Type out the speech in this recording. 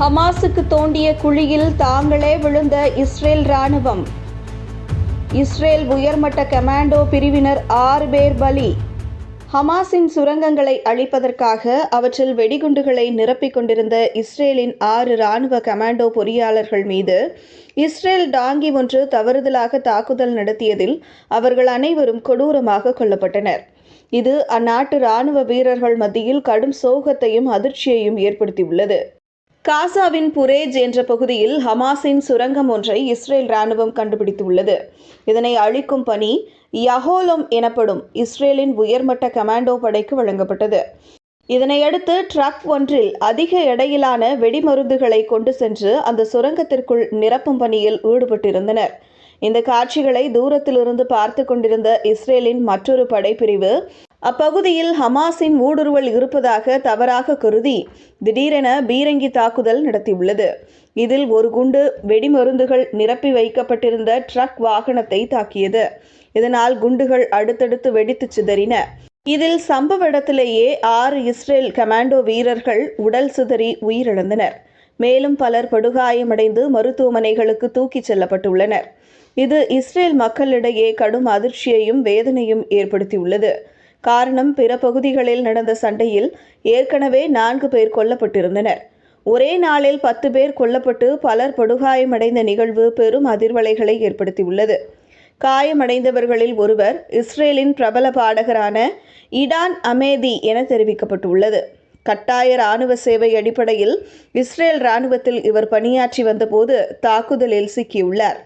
ஹமாஸுக்கு தோண்டிய குழியில் தாங்களே விழுந்த இஸ்ரேல் ராணுவம். இஸ்ரேல் உயர்மட்ட கமாண்டோ பிரிவினர் ஆறு பேர் பலி. ஹமாஸின் சுரங்கங்களை அழிப்பதற்காக அவற்றில் வெடிகுண்டுகளை நிரப்பிக் கொண்டிருந்த இஸ்ரேலின் ஆறு ராணுவ கமாண்டோ பொறியாளர்கள் மீது இஸ்ரேல் டாங்கி ஒன்று தவறுதலாக தாக்குதல் நடத்தியதில் அவர்கள் அனைவரும் கொடூரமாக கொல்லப்பட்டனர். இது அந்நாட்டு ராணுவ வீரர்கள் மத்தியில் கடும் சோகத்தையும் அதிர்ச்சியையும் ஏற்படுத்தியுள்ளது. காசாவின் புரேஜ் என்ற பகுதியில் ஹமாஸின் சுரங்கம் ஒன்றை இஸ்ரேல் ராணுவம் கண்டுபிடித்துள்ளது. இதனை அழிக்கும் பணி யஹோலம் எனப்படும் இஸ்ரேலின் உயர்மட்ட கமாண்டோ படைக்கு வழங்கப்பட்டது. இதனையடுத்து ட்ரக் ஒன்றில் அதிக எடையிலான வெடிமருந்துகளை கொண்டு சென்று அந்த சுரங்கத்திற்குள் நிரப்பும் பணியில் ஈடுபட்டிருந்தனர். இந்த காட்சிகளை தூரத்திலிருந்து பார்த்து கொண்டிருந்த இஸ்ரேலின் மற்றொரு படைப்பிரிவு அப்பகுதியில் ஹமாஸின் ஊடுருவல் இருப்பதாக தவறாக கருதி திடீரென பீரங்கி தாக்குதல் நடத்தியுள்ளது. இதில் ஒரு குண்டு வெடிமருந்துகள் நிரப்பி வைக்கப்பட்டிருந்த ட்ரக் வாகனத்தை தாக்கியது. இதனால் குண்டுகள் அடுத்தடுத்து வெடித்து சிதறின. இதில் சம்பவ இடத்திலேயே ஆறு இஸ்ரேல் கமாண்டோ வீரர்கள் உடல் சிதறி உயிரிழந்தனர். மேலும் பலர் படுகாயமடைந்து மருத்துவமனைகளுக்கு தூக்கிச் செல்லப்பட்டுள்ளனர். இது இஸ்ரேல் மக்களிடையே கடும் அதிர்ச்சியையும் வேதனையும் ஏற்படுத்தியுள்ளது. காரணம் பிற பகுதிகளில் நடந்த சண்டையில் ஏற்கனவே நான்கு பேர் கொல்லப்பட்டிருந்தனர். ஒரே நாளில் பத்து பேர் கொல்லப்பட்டு பலர் படுகாயமடைந்த நிகழ்வு பெரும் அதிர்வலைகளை ஏற்படுத்தியுள்ளது. காயமடைந்தவர்களில் ஒருவர் இஸ்ரேலின் பிரபல பாடகரான இடான் அமேதி என தெரிவிக்கப்பட்டுள்ளது. கட்டாய இராணுவ சேவை அடிப்படையில் இஸ்ரேல் இராணுவத்தில் இவர் பணியாற்றி வந்தபோது தாக்குதலில் சிக்கியுள்ளார்.